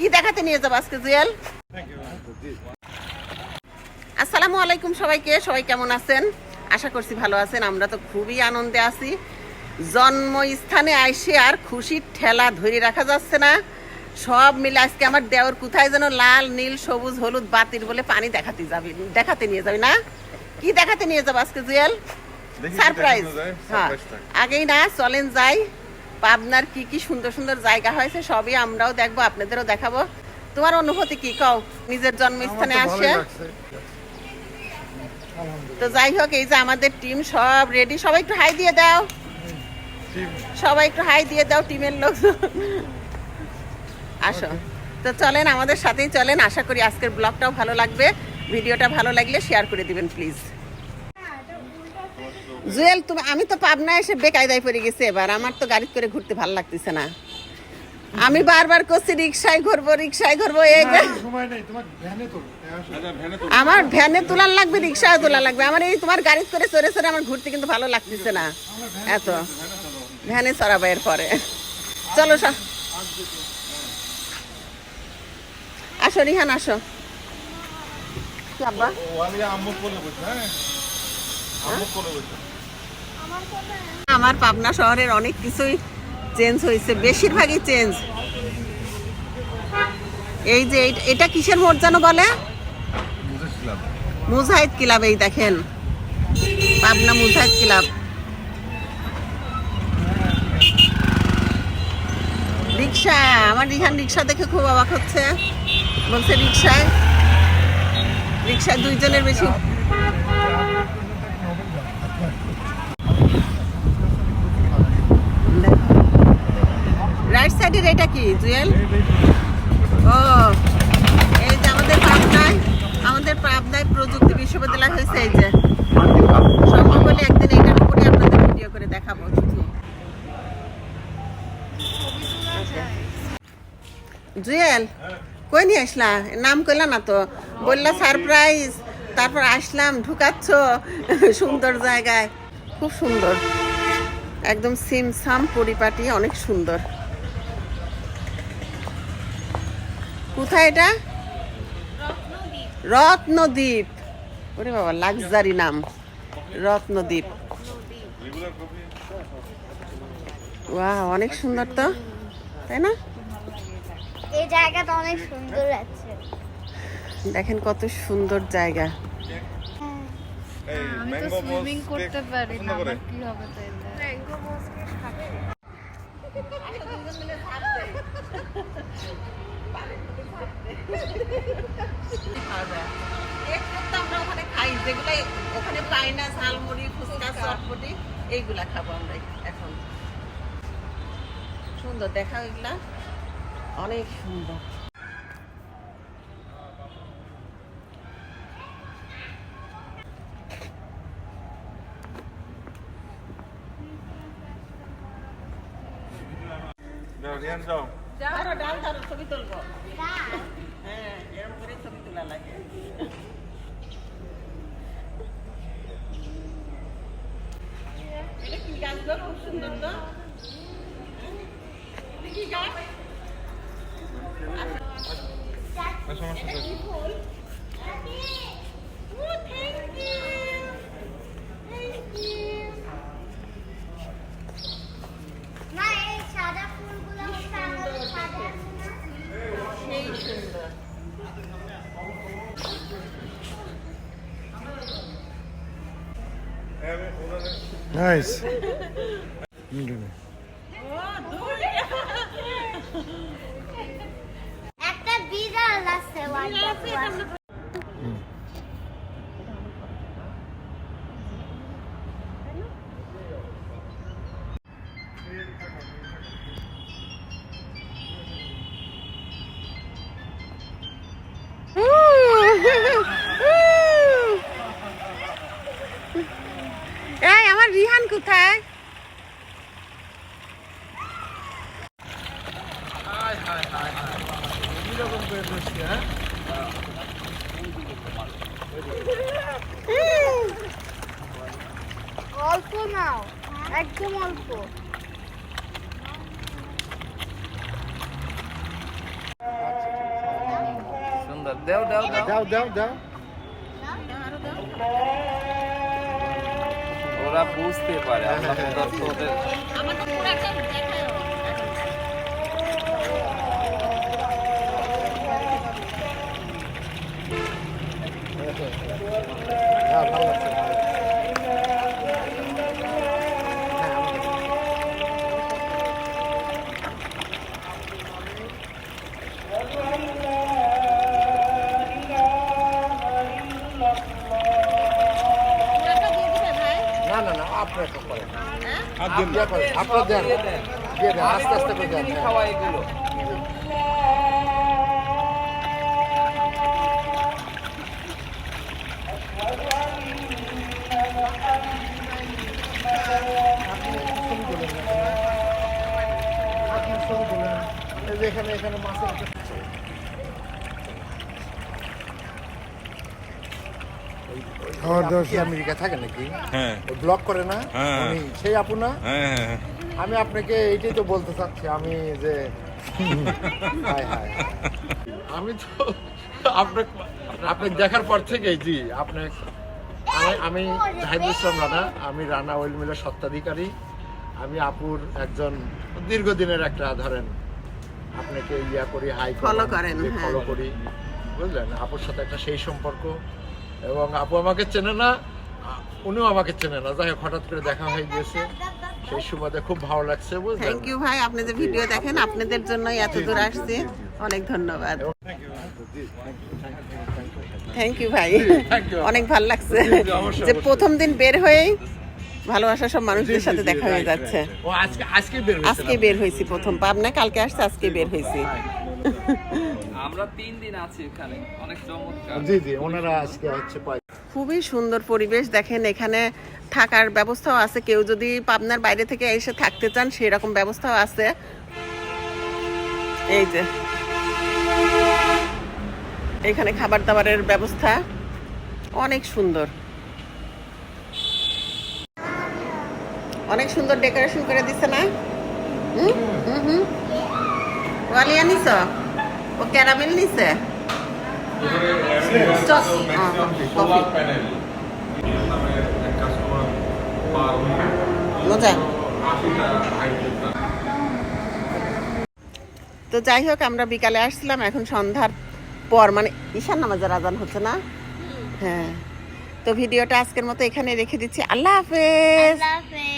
কি দেখাতে নিয়ে যাব আজকে জুয়েল? আসসালামু আলাইকুম সবাইকে সবাই কেমন আছেন? আশা করছি ভালো আছেন আমরা তো খুবই আনন্দে আছি। জন্মস্থানে আইসে আর খুশির ঠেলা ধরে রাখা যাচ্ছে না। সব মিলে আজকে আমার দেওর কোথায় যেন লাল নীল সবুজ হলুদ বাতির বলে পানি দেখাতে যাবি দেখাতে নিয়ে যাবি না? কি দেখাতে নিয়ে যাব আজকে জুয়েল? সারপ্রাইজ হ্যাঁ। আগেই না চলেন যাই। পাবনার কি কি সুন্দর সুন্দর জায়গা হয়েছে সবই আমরাও দেখব আপনাদেরও দেখাবো। তোমার অনুভূতি কি? কও নিজের জন্মস্থানে আসে? তো যাই হোক এই যে আমাদের টিম সব রেডি সবাই একটু হাই দিয়ে দাও। সবাই একটু হাই দিয়ে দাও টিমের লোক আসো। তো চলেন আমাদের সাথেই চলেন। আশা করি আজকের ব্লগটাও ভালো লাগবে। ভিডিওটা ভালো লাগলে শেয়ার করে দিবেন প্লিজ জুয়েল তুমি আমি তো পাবনা এসে বেকায়দায় পড়ে গেছি এবার। আমার তো গাড়ি করে ঘুরতে ভালো লাগতেছে না। আমি বারবার করছি রিক্সায় ঘুরবো রিক্সায় ঘুরবো এই যে সময় নেই তোমার ভ্যানে তো আচ্ছা, ভ্যানে তো আমার ভ্যানে তোলার লাগবে রিক্সায় তোলা লাগবে। আমার এই তোমার গাড়ি করে চড়ে চড়ে আমার ঘুরতে কিন্তু ভালো লাগতেছে না। এত। ভ্যানে চড়াবো। এরপরে। চলো সব আসো রিহান আসো। কি আব্বা? আম্মু কোলে বসে হ্যাঁ। আম্মু কোলে বসে। আমার পাবনা শহরের অনেক কিছুই চেঞ্জ হয়েছে, বেশিরভাগই চেঞ্জ এই যে এটা কিসের মোড় যেন বলে? মুজাহিদ ক্লাব, এই দেখেন। পাবনা মুজাহিদ ক্লাব। রিক্সা, আমার রিহান রিক্সা দেখে খুব অবাক হচ্ছে। বলছে, রিক্সায়? রিক্সায় দুইজনের বেশি রাইট এটা কি, জুয়েল? ও, এই যে আমাদের পাবনায় আমাদের পাবনায় প্রযুক্তি বিশ্ববিদ্যালয় হয়েছে, এই যে। সম্ভব হলে একদিন এইটার উপরে আপনাদের ভিডিও করে দেখাবো জুয়েল, কই নিয়ে আসলা? নাম কইলা না তো। বললা, সারপ্রাইজ। তারপর আসলাম, ঢুকাচ্ছ সুন্দর জায়গায়। খুব সুন্দর। একদম সিমসাম পরিপাটি, অনেক সুন্দর। কোথায় এটা? রত্নদ্বীপ। ওরে বাবা লাক্সারি নাম। রত্নদ্বীপ। ওয়া অনেক সুন্দর তো তাই না? এই জায়গাটা অনেক সুন্দর আছে দেখেন কত সুন্দর জায়গা। আমি তো ম্যাঙ্গো সুইমিং করতে পারি না আমার কি হবে তাইলে আমরা ওখানে খাই যেগুলো ওখানে পাই না ঝালমুড়ি ফুচকা চটপটি এইগুলা খাব আমরা এখন। সুন্দর দেখা এগুলা অনেক সুন্দর। ধরো ডাল ধরো ছবি তুলবো। হ্যাঁ এরকম করে ছবি তোলা লাগে। এটা কি গাছ? খুব সুন্দর তো। কি গাছ? সমস্যা নেই না এই সাদা ফুলগুলো হচ্ছে আমাদের সাদা সেই সুন্দর হ্যাঁ আমি নাইস একটা বিড়াল আছে। এই আমার রিহান কোথায়? অল্প নাও একদম অল্প। দাও দাও দাও। দাও দাও দাও। ওরা বুঝতে পারে আমরা তো ওদের হাত দিন। আপনার দেন দিয়ে দেন। আস্তে আস্তে করে দেন। খাওয়া এগুলো। এখানে এখানে মাছের কি আমেরিকা থাকে নাকি? হ্যাঁ। ব্লগ করে না? হ্যাঁ। উনি সেই আপু না? হ্যাঁ হ্যাঁ আমি আপনাকে এইটাই তো বলতে চাচ্ছি আমি যে হায় হায় আমি তো আপনাকে আপনাকে দেখার পর থেকেই জি আপনি আমি আমি জাহিদুল ইসলাম রানা আমি রানা ওয়েল মিলের সত্ত্বাধিকারী আমি আপুর একজন দীর্ঘদিনের একটা ধরেন আপনাকে ইয়া করি হাই Follow করেন, হ্যাঁ। ফলো করি। বুঝলেন? আপুর সাথে একটা সেই সম্পর্ক। এবং আপু আমাকে চেনে না উনিও আমাকে চেনে না। যাই হোক হঠাৎ করে দেখা হয়ে গিয়েছে। সেই সুবাদে খুব ভালো লাগছে বুঝলেন? থ্যাংক ইউ ভাই। আপনি যে ভিডিও দেখেন আপনাদের জন্যই এত দূর আসছি। অনেক ধন্যবাদ। থ্যাংক ইউ ভাই। অনেক ভালো লাগছে। যে প্রথম দিন বের হয়েই ভালোবাসা সব মানুষদের সাথে দেখা হয়ে যাচ্ছে। আজকে বের হয়েছি প্রথম। পাবনা কালকে আসছে আজকে বের হয়েছি। আমরা তিন দিন আছি এখানে অনেক চমৎকার। জি জি ওনারা আজকে হচ্ছে খুবই সুন্দর পরিবেশ দেখেন এখানে থাকার ব্যবস্থাও আছে। কেউ যদি পাবনার বাইরে থেকে এসে থাকতে চান সেরকম ব্যবস্থাও আছে। এই যে এখানে খাবার দাবারের ব্যবস্থা অনেক সুন্দর। অনেক সুন্দর ডেকোরেশন করে দিছে না? হুম? ওয়ালিয়া নিছ ও ক্যারামেল নিছে তো যাই হোক আমরা বিকালে আসছিলাম এখন সন্ধ্যার পর। মানে ঈশান নামাজের আজান হচ্ছে না? হ্যাঁ। তো ভিডিওটা আজকের মতো এখানে রেখে দিচ্ছি। আল্লাহ হাফেজ। আল্লাহ হাফেজ।